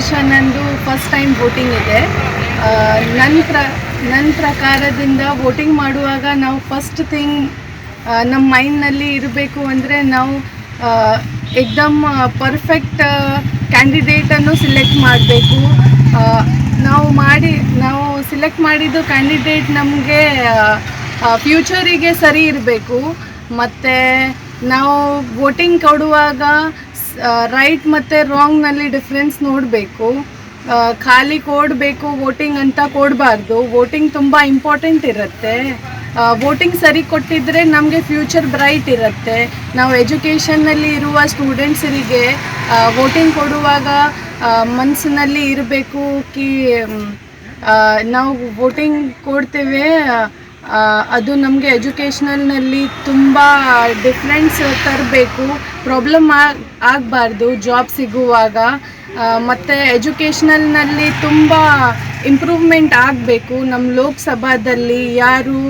ವರ್ಷ ನಂದು first time voting ಇದೆ. ನನ್ನ ಪ್ರ ನನ್ನ ಪ್ರಕಾರದಿಂದ ವೋಟಿಂಗ್ ಮಾಡುವಾಗ ನಾವು ಫಸ್ಟ್ ಥಿಂಗ್ ನಮ್ಮ ಮೈಂಡ್ನಲ್ಲಿ ಇರಬೇಕು ಅಂದರೆ ನಾವು ಎಕ್ದಮ್ ಪರ್ಫೆಕ್ಟ್ ಕ್ಯಾಂಡಿಡೇಟನ್ನು ಸಿಲೆಕ್ಟ್ ಮಾಡಬೇಕು. ನಾವು ಮಾಡಿ, ನಾವು ಸಿಲೆಕ್ಟ್ ಮಾಡಿದ್ದು ಕ್ಯಾಂಡಿಡೇಟ್ ನಮಗೆ ಫ್ಯೂಚರಿಗೆ ಸರಿ ಇರಬೇಕು. ಮತ್ತು ನಾವು ವೋಟಿಂಗ್ ಕೊಡುವಾಗ ರೈಟ್ ಮತ್ತು ರಾಂಗ್ನಲ್ಲಿ ಡಿಫ್ರೆನ್ಸ್ ನೋಡಬೇಕು. ಖಾಲಿ ಕೊಡಬೇಕು ವೋಟಿಂಗ್ ಅಂತ ಕೊಡಬಾರ್ದು. ವೋಟಿಂಗ್ ತುಂಬ ಇಂಪಾರ್ಟೆಂಟ್ ಇರುತ್ತೆ. ವೋಟಿಂಗ್ ಸರಿ ಕೊಟ್ಟಿದ್ರೆ ನಮಗೆ ಫ್ಯೂಚರ್ ಬ್ರೈಟ್ ಇರುತ್ತೆ. ನಾವು ಎಜುಕೇಷನ್ನಲ್ಲಿ ಇರುವ ಸ್ಟೂಡೆಂಟ್ಸರಿಗೆ ವೋಟಿಂಗ್ ಕೊಡುವಾಗ ಮನಸ್ಸಿನಲ್ಲಿ ಇರಬೇಕು, ಕಿ ನಾವು ವೋಟಿಂಗ್ ಕೊಡ್ತೇವೆ ಅದು ನಮಗೆ ಎಜುಕೇಷ್ನಲ್ನಲ್ಲಿ ತುಂಬ ಡಿಫ್ರೆನ್ಸ್ ತರಬೇಕು. ಪ್ರಾಬ್ಲಮ್ ಆಗ ಆಗಬಾರ್ದು ಜಾಬ್ ಸಿಗುವಾಗ. ಮತ್ತು ಎಜುಕೇಷ್ನಲ್ನಲ್ಲಿ ತುಂಬ ಇಂಪ್ರೂವ್ಮೆಂಟ್ ಆಗಬೇಕು. ನಮ್ಮ ಲೋಕಸಭಾದಲ್ಲಿ ಯಾರು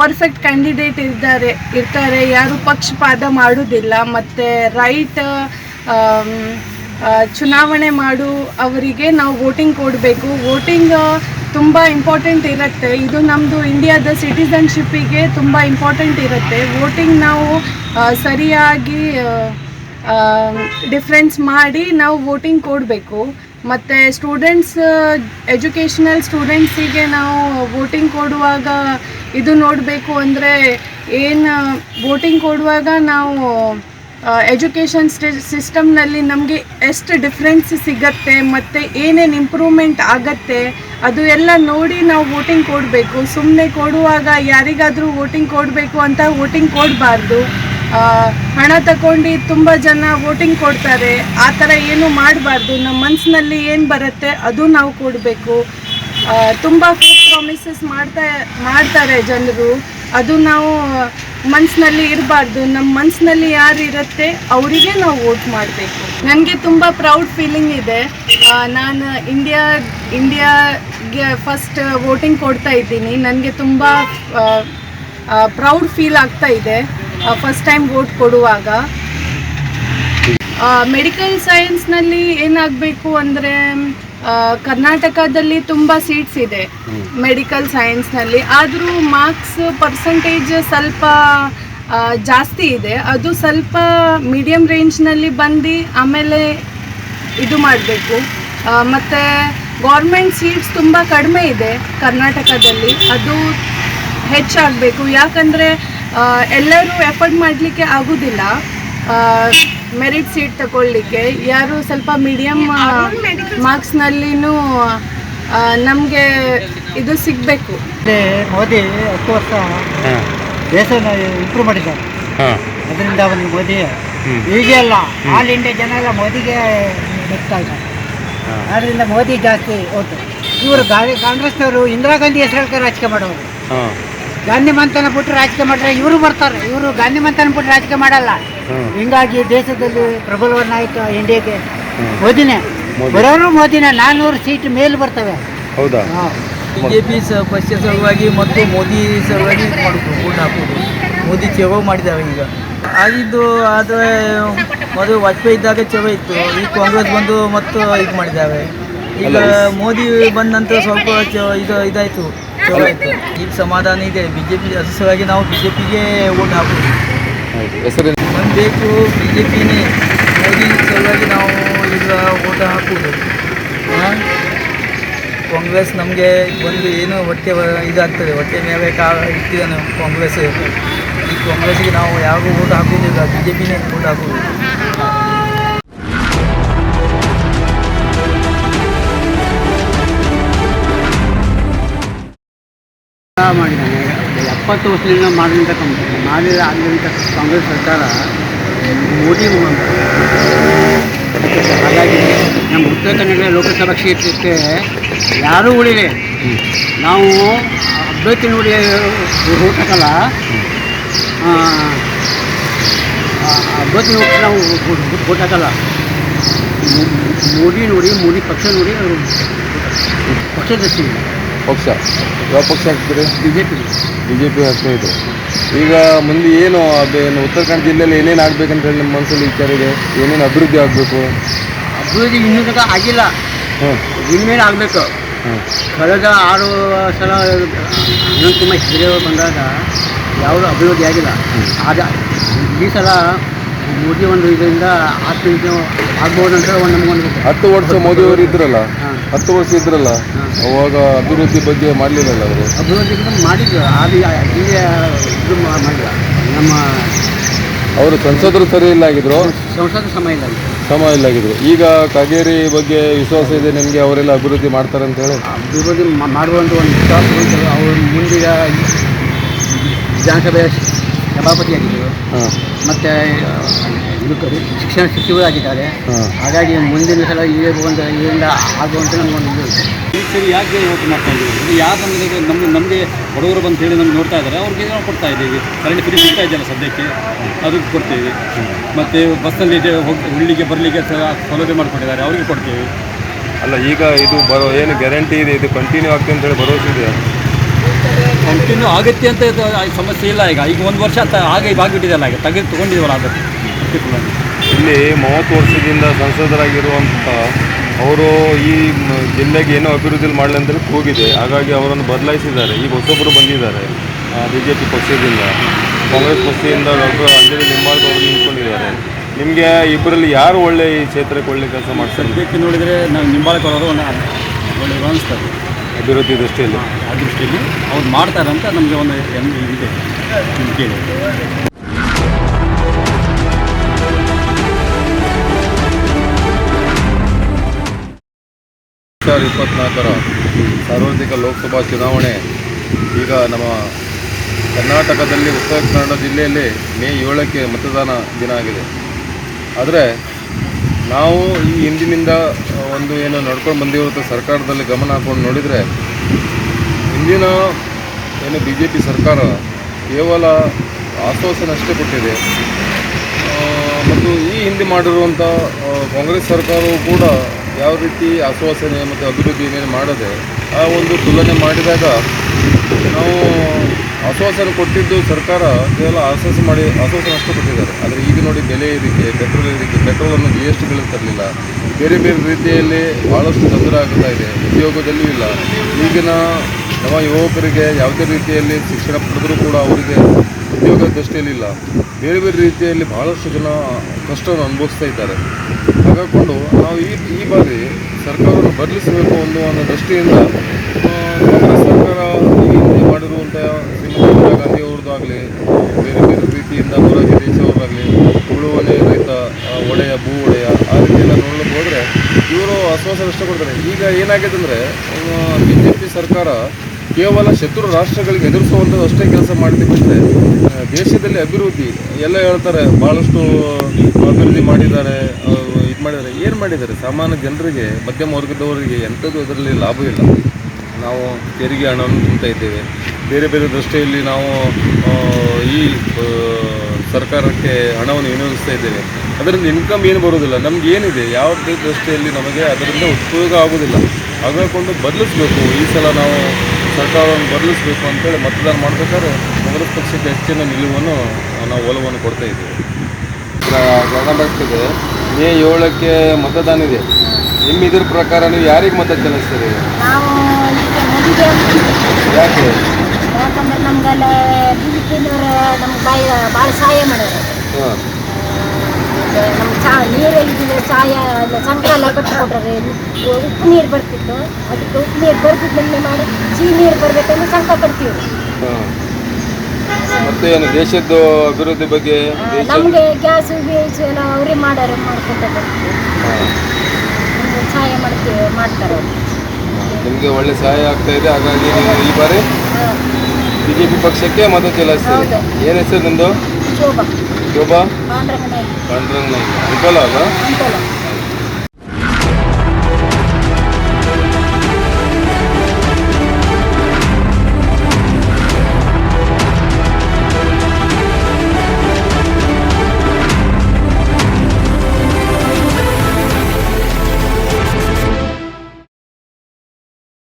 ಪರ್ಫೆಕ್ಟ್ ಕ್ಯಾಂಡಿಡೇಟ್ ಇದ್ದಾರೆ ಇರ್ತಾರೆ ಯಾರು ಪಕ್ಷಪಾತ ಮಾಡೋದಿಲ್ಲ. ಮತ್ತು ರೈಟ್ ಚುನಾವಣೆ ಮಾಡು, ಅವರಿಗೆ ನಾವು ವೋಟಿಂಗ್ ಕೊಡಬೇಕು. ವೋಟಿಂಗ್ ತುಂಬ ಇಂಪಾರ್ಟೆಂಟ್ ಇರುತ್ತೆ. ಇದು ನಮ್ಮದು ಇಂಡಿಯಾದ ಸಿಟಿಸನ್ಶಿಪ್ಪಿಗೆ ತುಂಬ ಇಂಪಾರ್ಟೆಂಟ್ ಇರುತ್ತೆ. ವೋಟಿಂಗ್ ನಾವು ಸರಿಯಾಗಿ ಡಿಫ್ರೆನ್ಸ್ ಮಾಡಿ ನಾವು ವೋಟಿಂಗ್ ಕೊಡಬೇಕು. ಮತ್ತು ಸ್ಟೂಡೆಂಟ್ಸ್ ಎಜುಕೇಷನಲ್ ಸ್ಟೂಡೆಂಟ್ಸಿಗೆ ನಾವು ವೋಟಿಂಗ್ ಕೊಡುವಾಗ ಇದು ನೋಡಬೇಕು ಅಂದರೆ ಏನು ವೋಟಿಂಗ್ ಕೊಡುವಾಗ ನಾವು ಎಜುಕೇಷನ್ ಸಿಸ್ಟಮ್ನಲ್ಲಿ ನಮಗೆ ಎಷ್ಟು ಡಿಫ್ರೆನ್ಸ್ ಸಿಗತ್ತೆ, ಮತ್ತು ಏನೇನು ಇಂಪ್ರೂವ್ಮೆಂಟ್ ಆಗತ್ತೆ, ಅದು ಎಲ್ಲ ನೋಡಿ ನಾವು ವೋಟಿಂಗ್ ಕೊಡಬೇಕು. ಸುಮ್ಮನೆ ಕೊಡುವಾಗ ಯಾರಿಗಾದರೂ ವೋಟಿಂಗ್ ಕೊಡಬೇಕು ಅಂತ ವೋಟಿಂಗ್ ಕೊಡಬಾರ್ದು. ಹಣ ತಗೊಂಡು ತುಂಬ ಜನ ವೋಟಿಂಗ್ ಕೊಡ್ತಾರೆ. ಆ ಥರ ಏನು ಮಾಡಬಾರ್ದು. ನಮ್ಮ ಮನಸ್ಸಿನಲ್ಲಿ ಏನು ಬರುತ್ತೆ, ಅದು ನಾವು ಕೊಡಬೇಕು. ತುಂಬ ಫೇಕ್ ಪ್ರಾಮಿಸಸ್ ಮಾಡ್ತಾ ಮಾಡ್ತಾರೆ ಜನರು. ಅದು ನಾವು ಮನಸ್ಸಿನಲ್ಲಿ ಇರಬಾರ್ದು ನಮ್ಮ ಮನಸ್ಸಿನಲ್ಲಿ ಯಾರು ಇರುತ್ತೆ ಅವರಿಗೆ ನಾವು ವೋಟ್ ಮಾಡಬೇಕು. ನನಗೆ ತುಂಬ ಪ್ರೌಡ್ ಫೀಲಿಂಗ್ ಇದೆ. ನಾನು ಇಂಡಿಯಾ, ಇಂಡಿಯಾಗೆ ಫಸ್ಟ್ ವೋಟಿಂಗ್ ಕೊಡ್ತಾ ಇದ್ದೀನಿ. ನನಗೆ ತುಂಬ ಪ್ರೌಡ್ ಫೀಲ್ ಆಗ್ತಾ ಇದೆ ಫಸ್ಟ್ ಟೈಮ್ ವೋಟ್ ಕೊಡುವಾಗ. ಮೆಡಿಕಲ್ ಸೈನ್ಸ್ನಲ್ಲಿ ಏನಾಗಬೇಕು ಅಂದರೆ ಕರ್ನಾಟಕದಲ್ಲಿ ತುಂಬ ಸೀಟ್ಸ್ ಇದೆ. ಮೆಡಿಕಲ್ ಸೈನ್ಸ್ನಲ್ಲಿ ಆದರೂ ಮಾರ್ಕ್ಸ್ ಪರ್ಸೆಂಟೇಜ್ ಸ್ವಲ್ಪ ಜಾಸ್ತಿ ಇದೆ. ಅದು ಸ್ವಲ್ಪ ಮೀಡಿಯಮ್ ರೇಂಜ್ನಲ್ಲಿ ಬಂದು ಆಮೇಲೆ ಇದು ಮಾಡಬೇಕು. ಮತ್ತು ಗೌರ್ಮೆಂಟ್ ಸೀಟ್ಸ್ ತುಂಬ ಕಡಿಮೆ ಇದೆ ಕರ್ನಾಟಕದಲ್ಲಿ. ಅದು ಹೆಚ್ಚಾಗಬೇಕು. ಯಾಕಂದರೆ ಎಲ್ಲರೂ ಎಫರ್ಟ್ ಮಾಡಲಿಕ್ಕೆ ಆಗೋದಿಲ್ಲ. ಮೆರಿಟ್ ಸೀಟ್ ತಗೊಳ್ಳಿಕ್ಕೆ. ಯಾರು ಸ್ವಲ್ಪ ಮೀಡಿಯಮ್ ಮಾರ್ಕ್ಸ್ನಲ್ಲಿನೂ ನಮಗೆ ಇದು ಸಿಗಬೇಕು. ಮೋದಿ ಹತ್ತು ವರ್ಷ ದೇಶ ದೇಶನ ಇಂಪ್ರೂವ್ ಮಾಡಿದ್ದಾರೆ. ಅದರಿಂದ ಅವನಿಗೆ ಮೋದಿ. ಹೀಗೆ ಅಲ್ಲ ಆಲ್ ಇಂಡಿಯಾ ಜನ ಎಲ್ಲ ಮೋದಿಗೆ ನೆಗ್ತಾ ಇದ್ದಾರೆ. ಆದ್ರಿಂದ ಆದ್ದರಿಂದ ಮೋದಿ ಜಾಸ್ತಿ ಓಟು. ಇವರು ಗಾಳಿ ಕಾಂಗ್ರೆಸ್ನವರು ಇಂದಿರಾ ಗಾಂಧಿ ಹೆಸರು ಹೇಳ್ತಾರೆ ರಾಜಕೀಯ ಮಾಡೋರು. ಗಾಂಧಿ ಮಂತನ ಬಿಟ್ಟು ರಾಜಕೀಯ ಮಾಡ್ರೆ ಇವರು ಬರ್ತಾರೆ. ಇವರು ಗಾಂಧಿ ಮಂತನ ಬಿಟ್ಟು ರಾಜಕೀಯ ಮಾಡಲ್ಲ. ಹಿಂಗಾಗಿ ದೇಶದಲ್ಲಿ ಪ್ರಬಲ ನಾಯಕ ಇಂಡಿಯಾಗೆ ಎಗೆ. ಮೋದಿನೇ. ಬರೋನು ಬರೋರು ಮೋದಿನೇ ನಾನ್ನೂರು ಸೀಟ್ ಮೇಲೆ ಬರ್ತವೆ. ಹೌದಾ? ಹಾಂ. ಬಿಜೆಪಿ ಸ ಪಕ್ಷ ಸಲುವಾಗಿ ಮತ್ತು ಮೋದಿ ಸಲುವಾಗಿ ಮಾಡೋದು ಓಟ್ ಹಾಕೋದು ಮೋದಿ ಚಲೋ ಮಾಡಿದ್ದಾವೆ ಈಗ. ಆಗಿದ್ದು ಆದರೆ ಮೊದಲು ವಾಜಪೇಯಿ ಇದ್ದಾಗ ಚಲೋ ಇತ್ತು. ಈಗ ಕಾಂಗ್ರೆಸ್ ಬಂದು ಮತ್ತು ಇದು ಮಾಡಿದ್ದಾವೆ. ಈಗ ಮೋದಿ ಬಂದ ನಂತರ ಸ್ವಲ್ಪ ಚ ಇದು ಇದಾಯಿತು. ಚಲೋ ಆಯಿತು ಈಗ ಸಮಾಧಾನ ಇದೆ. ಬಿ ಜೆ ಪಿ ಅದ್ರ ಸಲುವಾಗಿ ನಾವು ಬಿ ಜೆ ಪಿಗೆ ಓಟ್ ಹಾಕೋದು ನಮ್ಗೆ ಬೇಕು ಬಿ ಜೆ ಪಿನೇ ಮೋದಿ ಸಲುವಾಗಿ ನಾವು ಈಗ ಓಟ ಹಾಕೋದು ಹಾಂ ಕಾಂಗ್ರೆಸ್ ನಮಗೆ ಒಂದು ಏನು ಹೊಟ್ಟೆ ಇದಾಗ್ತದೆ. ಹೊಟ್ಟೆ ಮೇಲೆ ಕಾ ಇಟ್ಟಿದ್ದಾನೆ ಕಾಂಗ್ರೆಸ್. ಈ ಕಾಂಗ್ರೆಸ್ಗೆ ನಾವು ಯಾರಿಗೂ ಓಟ್ ಹಾಕುವುದಿಲ್ಲ. ಬಿ ಜೆ ಪಿನೇ ಓಟ್ ಹಾಕೋದು ಎಪ್ಪತ್ತು ವರ್ಷದಿಂದ ಮಾಡಿದಂಥ ಕಂಪ್ನಿ ಮಾಡಿದ ಆಗಿರುವಂಥ ಕಾಂಗ್ರೆಸ್ ಸರ್ಕಾರ ಮೋದಿ ಹಾಗಾಗಿ ನಮ್ಮ ಉತ್ತರ ಕನ್ನಡ ಲೋಕಸಭಾ ಕ್ಷೇತ್ರಕ್ಕೆ ಯಾರೂ ಉಳಿದೆ ನಾವು ಅಭ್ಯರ್ಥಿ ನೋಡಿ ಓಟ್ ಅಭ್ಯರ್ಥಿ ನೋಡಿ ನಾವು ಓಟ್ ಮೋದಿ ನೋಡಿ, ಮೋದಿ ಪಕ್ಷ ನೋಡಿ ಪಕ್ಷ ದರ್ಶನ ಪಕ್ಷ ಯಾವ ಪಕ್ಷ ಹಾಕ್ತೀರಿ B J P B J P ಇದ್ರು. ಈಗ ಮುಂದೆ ಏನು ಅದೇನು ಉತ್ತರ ಕನ್ನಡ ಜಿಲ್ಲೆಯಲ್ಲಿ ಏನೇನು ಆಗ್ಬೇಕಂತ ಹೇಳಿ ನಿಮ್ಮ ಮನಸ್ಸಲ್ಲಿ ವಿಚಾರ ಇದೆ ಏನೇನು ಅಭಿವೃದ್ಧಿ ಆಗಬೇಕು? ಅಭಿವೃದ್ಧಿ ಇನ್ನೂ ತನಕ ಆಗಿಲ್ಲ. ಹ್ಞೂ ಇನ್ಮೇಲೆ ಆಗಬೇಕು. ಕಳೆದ ಆರು ಸಲ ಅನಂತ ಕುಮಾರ್ ಹೆಗಡೆ ಬಂದಾಗ ಯಾವುದೂ ಅಭಿವೃದ್ಧಿ ಆಗಿಲ್ಲ. ಆದ ಈ ಸಲ ಮೋದಿ ಒಂದು ಇದರಿಂದ ಆಗ್ಬೋದು ಅಂತ ಒಂದು ನಮಗೊಂದು ಹತ್ತು ವರ್ಷ ಮೋದಿ ಅವರು ಇದ್ರಲ್ಲ ಹತ್ತು ವರ್ಷ ಇದ್ರಲ್ಲ ಅವಾಗ ಅಭಿವೃದ್ಧಿ ಬಗ್ಗೆ ಮಾಡಲಿಲ್ಲಲ್ಲ ಅವರು? ಅಭಿವೃದ್ಧಿ ಮಾಡಿದ್ರು ಅದು ಇಲ್ಲಿ ಇದು ಮಾಡಿಲ್ಲ. ನಮ್ಮ ಅವರು ಸಂಸದರು ಸರಿ ಇಲ್ಲ ಆಗಿದ್ರು? ಸಂಸದ ಇಲ್ಲ ಸಮ ಇಲ್ಲ ಆಗಿದ್ರು. ಈಗ ಕಾಗೇರಿ ಬಗ್ಗೆ ವಿಶ್ವಾಸ ಇದೆ ನಿಮಗೆ ಅವರೆಲ್ಲ ಅಭಿವೃದ್ಧಿ ಮಾಡ್ತಾರೆ ಅಂತ ಹೇಳಿ? ಅಭಿವೃದ್ಧಿ ಮಾಡುವಂಥ ಒಂದು ವಿಶ್ವಾಸ ಅವರು ಮುಂದಿನ ವಿಧಾನಸಭೆಯ ಸಭಾಪತಿಯಾಗಿದ್ದರು. ಹಾಂ. ಮತ್ತು ಇದು ಶಿಕ್ಷಣ ಸಚಿವರು ಆಗಿದ್ದಾರೆ ಹಾಗಾಗಿ ಮುಂದಿನ ಸಲ ಇದೇ ಒಂದು ಇದರಿಂದ ಆಗುವಂತ ನಮಗೊಂದು ಇದು ಇದೆ. ಈ ಸರಿ ಯಾಕೆ ಯೋಚನೆ ಮಾಡ್ತಾ ಇದ್ದೀವಿ ಇದು ಯಾರು ನಮಗೆ ನಮಗೆ ನಮಗೆ ಬಡವರು ಬಂದು ಹೇಳಿ ನಮ್ಗೆ ನೋಡ್ತಾ ಇದ್ದಾರೆ. ಅವ್ರಿಗೆ ನಾವು ಕೊಡ್ತಾ ಇದ್ದೀವಿ. ಕರೆಂಟ್ ಫ್ರೀ ಸಿಗ್ತಾ ಇದೆಯಲ್ಲ ಸದ್ಯಕ್ಕೆ? ಅದಕ್ಕೆ ಕೊಡ್ತೀವಿ. ಮತ್ತು ಬಸ್ಸಲ್ಲಿ ಇದೆ ಹೋಗಿ ಉಳ್ಳಿಗೆ ಬರಲಿಕ್ಕೆ ಸೌಲಭ್ಯ ಮಾಡಿಕೊಟ್ಟಿದ್ದಾರೆ ಅವ್ರಿಗೆ ಕೊಡ್ತೀವಿ. ಅಲ್ಲ ಈಗ ಇದು ಬರೋ ಏನು ಗ್ಯಾರಂಟಿ ಇದೆ? ಇದು ಕಂಟಿನ್ಯೂ ಆಗ್ತದೆ ಅಂತ ಹೇಳಿ ಭರವಸೆ ಇದೆಯಾ? ಕಂಟಿನ್ಯೂ ಆಗುತ್ತೆ ಅಂತ ಸಮಸ್ಯೆ ಇಲ್ಲ ಈಗ. ಈಗ ಒಂದು ವರ್ಷ ಆಗ ಈಗ ಆಗಿಬಿಟ್ಟಿದೆಯಲ್ಲ ಈಗ. ತೆಗೆದು ತೊಗೊಂಡಿದ್ದೀವಲ್ಲ ಅದಕ್ಕೆ. ಇಲ್ಲಿ ಮೂವತ್ತು ವರ್ಷದಿಂದ ಸಂಸದರಾಗಿರುವಂಥ ಅವರು ಈ ಜಿಲ್ಲೆಗೆ ಏನೋ ಅಭಿವೃದ್ಧಿ ಮಾಡಲಿ ಅಂತ ಕೂಗಿದೆ. ಹೋಗಿದೆ ಹಾಗಾಗಿ ಅವರನ್ನು ಬದಲಾಯಿಸಿದ್ದಾರೆ. ಈಗ ಹೊಸೊಬ್ಬರು ಬಂದಿದ್ದಾರೆ. ಬಿ ಜೆ ಪಿ ಪಕ್ಷದಿಂದ ಕಾಂಗ್ರೆಸ್ ಪಕ್ಷದಿಂದ ಡಾಕ್ಟರ್ ಅಂಜಲಿ ನಿಂಬಾಳ್ಕ ಅವರು ನಿಂತ್ಕೊಂಡಿದ್ದಾರೆ. ನಿಮಗೆ ಇಬ್ಬರಲ್ಲಿ ಯಾರು ಒಳ್ಳೆ ಈ ಕ್ಷೇತ್ರಕ್ಕೆ ಒಳ್ಳೆ ಕೆಲಸ ಮಾಡ್ತಾರೆ? ಸದ್ಯಕ್ಕೆ ನೋಡಿದರೆ ನಾವು ನಿಂಬಾಳ್ಕ ಅವರು ಒಳ್ಳೆ ಅನಿಸ್ತದೆ ಅಭಿವೃದ್ಧಿ ದೃಷ್ಟಿಯಲ್ಲಿ. ಆ ದೃಷ್ಟಿಯಲ್ಲಿ ಅವ್ರು ಮಾಡ್ತಾರೆ ಅಂತ ನಮಗೆ ಒಂದು ಹೆಮ್ಮೆ ಇದೆ ಕೇಳಿ. ಸಾವಿರದ ಇಪ್ಪತ್ನಾಲ್ಕರ ಸಾರ್ವತ್ರಿಕ ಲೋಕಸಭಾ ಚುನಾವಣೆ ಈಗ ನಮ್ಮ ಕರ್ನಾಟಕದಲ್ಲಿ ಉತ್ತರ ಕನ್ನಡ ಜಿಲ್ಲೆಯಲ್ಲಿ ಮೇ ಏಳಕ್ಕೆ ಮತದಾನ ದಿನ ಆಗಿದೆ. ಆದರೆ ನಾವು ಈ ಹಿಂದಿನಿಂದ ಒಂದು ಏನು ನಡ್ಕೊಂಡು ಬಂದಿರೋದು ಸರ್ಕಾರದಲ್ಲಿ ಗಮನ ಹಾಕೊಂಡು ನೋಡಿದರೆ ಹಿಂದಿನ ಏನು ಬಿ ಜೆ ಪಿ ಸರ್ಕಾರ ಕೇವಲ ಆಶ್ವಾಸನಷ್ಟೇ ಕೊಟ್ಟಿದೆ. ಮತ್ತು ಈ ಹಿಂದೆ ಮಾಡಿರುವಂಥ ಕಾಂಗ್ರೆಸ್ ಸರ್ಕಾರವು ಕೂಡ ಯಾವ ರೀತಿ ಆಶ್ವಾಸನೆ ಮತ್ತು ಅಭಿವೃದ್ಧಿ ಏನೇನು ಮಾಡದೆ ಆ ಒಂದು ತುಲನೆ ಮಾಡಿದಾಗ ನಾವು ಆಶ್ವಾಸನೆ ಕೊಟ್ಟಿದ್ದು ಸರ್ಕಾರ ಇದೆಲ್ಲ ಆಶ್ವಾಸ ಮಾಡಿ ಆಶ್ವಾಸನೆ ಅಷ್ಟು ಕೊಟ್ಟಿದ್ದಾರೆ. ಆದರೆ ಈಗ ನೋಡಿ ಬೆಲೆ ಇದಕ್ಕೆ ಪೆಟ್ರೋಲ್ ಏರಿಕೆ ಪೆಟ್ರೋಲನ್ನು ಜಿ ಎಸ್ ಟಿಗಳಿಗೆ ತರಲಿಲ್ಲ. ಬೇರೆ ಬೇರೆ ರೀತಿಯಲ್ಲಿ ಭಾಳಷ್ಟು ತೊಂದರೆ ಆಗ್ತಾ ಇದೆ. ಉದ್ಯೋಗದಲ್ಲೂ ಇಲ್ಲ. ಈಗಿನ ನಮ್ಮ ಯುವಕರಿಗೆ ಯಾವುದೇ ರೀತಿಯಲ್ಲಿ ಶಿಕ್ಷಣ ಪಡೆದರೂ ಕೂಡ ಅವರಿಗೆ ಉದ್ಯೋಗ ದೃಷ್ಟಿಯಲ್ಲಿಲ್ಲ ಬೇರೆ ಬೇರೆ ರೀತಿಯಲ್ಲಿ ಭಾಳಷ್ಟು ಜನ ಕಷ್ಟವನ್ನು ಅನುಭವಿಸ್ತಾ ಇದ್ದಾರೆ. ಹಾಗಾಕೊಂಡು ನಾವು ಈ ಈ ಬಾರಿ ಸರ್ಕಾರವನ್ನು ಬದಲಿಸಬೇಕು ಅನ್ನುವ ದೃಷ್ಟಿಯಿಂದ ಈ ಮಾಡಿರುವಂಥ ಶ್ರೀಮತಿ ಗಾಂಧಿ ಅವ್ರದ್ದಾಗಲಿ, ಬೇರೆ ಬೇರೆ ಪ್ರೀತಿಯಿಂದ ಮೊರಾರ್ಜಿ ಹುಳು ಉಳುವನೆ ರೈತ ಒಡೆಯ, ಭೂ ಒಡೆಯ, ಆ ರೀತಿ ಎಲ್ಲ ನೋಡಲಿಕ್ಕೆ ಹೋದರೆ ಇವರು ಆಶ್ವಾಸನೆ ಇಷ್ಟಪಡ್ತಾರೆ. ಈಗ ಏನಾಗಿದೆ ಅಂದರೆ ಬಿ ಜೆ ಪಿ ಸರ್ಕಾರ ಕೇವಲ ಶತ್ರು ರಾಷ್ಟ್ರಗಳಿಗೆ ಎದುರಿಸುವಂಥದ್ದು ಅಷ್ಟೇ ಕೆಲಸ ಬಿಟ್ಟರೆ ದೇಶದಲ್ಲಿ ಅಭಿವೃದ್ಧಿ, ಎಲ್ಲ ಹೇಳ್ತಾರೆ ಭಾಳಷ್ಟು ಅಭಿವೃದ್ಧಿ ಮಾಡಿದ್ದಾರೆ ಇದು ಮಾಡಿದ್ದಾರೆ. ಏನು ಮಾಡಿದ್ದಾರೆ? ಸಾಮಾನ್ಯ ಜನರಿಗೆ, ಮಧ್ಯಮ ವರ್ಗದವರಿಗೆ ಎಂಥದ್ದು ಅದರಲ್ಲಿ ಲಾಭ ಇಲ್ಲ ನಾವು ತೆರಿಗೆ ಹಣವನ್ನು ತಿಂತಾ ಇದ್ದೇವೆ. ಬೇರೆ ಬೇರೆ ದೃಷ್ಟಿಯಲ್ಲಿ ನಾವು ಈ ಸರ್ಕಾರಕ್ಕೆ ಹಣವನ್ನು ವಿನಿಯೋಗಿಸ್ತಾ ಇದ್ದೇವೆ. ಅದರಿಂದ ಇನ್ಕಮ್ ಏನು ಬರೋದಿಲ್ಲ ನಮ್ಗೆ ಏನಿದೆ? ಯಾವ ದೃಷ್ಟಿಯಲ್ಲಿ ನಮಗೆ ಅದರಿಂದ ಉಪಯೋಗ ಆಗೋದಿಲ್ಲ ಹಾಗಾಕೊಂಡು ಬದಲಿಸ್ಬೇಕು. ಈ ಸಲ ನಾವು ಸರ್ಕಾರವನ್ನು ಬದಲಿಸಬೇಕು ಅಂತೇಳಿ ಮತದಾನ ಮಾಡಬೇಕಾದ್ರೆ ಕಾಂಗ್ರೆಸ್ ಪಕ್ಷಕ್ಕೆ ಹೆಚ್ಚಿನ ನಿಲುವನ್ನು ನಾವು ಒಲವನ್ನು ಕೊಡ್ತಾ ಇದ್ದೇವೆ. ಇದೆ ಮೇ ಏಳಕ್ಕೆ ಮತದಾನ ಇದೆ. ನಿಮ್ಮ ಇದ್ರ ಪ್ರಕಾರ ನೀವು ಯಾರಿಗೆ ಮತ ಚಲಾಯಿಸ್ತೀರಿ? ಯಾಕೆ? ಯಾಕಂದ್ರೆ ನಮ್ಗೆಲ್ಲ ಬಿ ಜೆ ನಮ್ಗೆ ಬಾಯಿ ಭಾಳ ಸಹಾಯ ಮಾಡೋರು. ಹಾಂ. ನಮ್ಮ ಚಾ ನೀರು ಸಹಾಯ ಚಾಯ ಅಲ್ಲ ಸಂಕಟ ಎಲ್ಲ ಕಟ್ಟಿಕೊಟ್ರೆ ಉಪ್ಪು ನೀರು ಬರ್ತಿತ್ತು. ಅದಕ್ಕೆ ಉಪ್ಪು ನೀರು ಬರ್ತಿದ್ದಂಗೆ ಮಾಡಿ ಸಿಹಿ ನೀರು ಬರಬೇಕಂದ್ರೆ ಸಂಕ ಹಾಂ. ಮತ್ತೆ ಏನು ದೇಶದ್ದು ಅಭಿವೃದ್ಧಿ ಬಗ್ಗೆ ನಮಗೆ ಗ್ಯಾಸ್ ಗೀಸು ಎಲ್ಲ ಅವರೇ ಮಾಡೋರು ಮಾಡ್ಕೊಟ್ಟದ್ದು ಹಾಂ. ಸಹಾಯ ಮಾಡ್ತೀವಿ ಮಾಡ್ತಾರೆ. ನಿಮಗೆ ಒಳ್ಳೆ ಸಹಾಯ ಆಗ್ತಾ ಇದೆ. ಹಾಗಾಗಿ ನೀವು ಈ ಬಾರಿ. ಬಿ ಜೆ ಪಿ ಪಕ್ಷಕ್ಕೆ ಮತ ಚಲಾಯಿಸ್ತೀರಿ. ಏನು ಹೆಸರು ನಿಮ್ಮದು ಶೋಭಾ. ಶೋಭಾ? ಪಾಂಡ್ರಂಗ್ ನಾಯ್ಕ ಅಂಕಲ್ ಅಲ್ಲ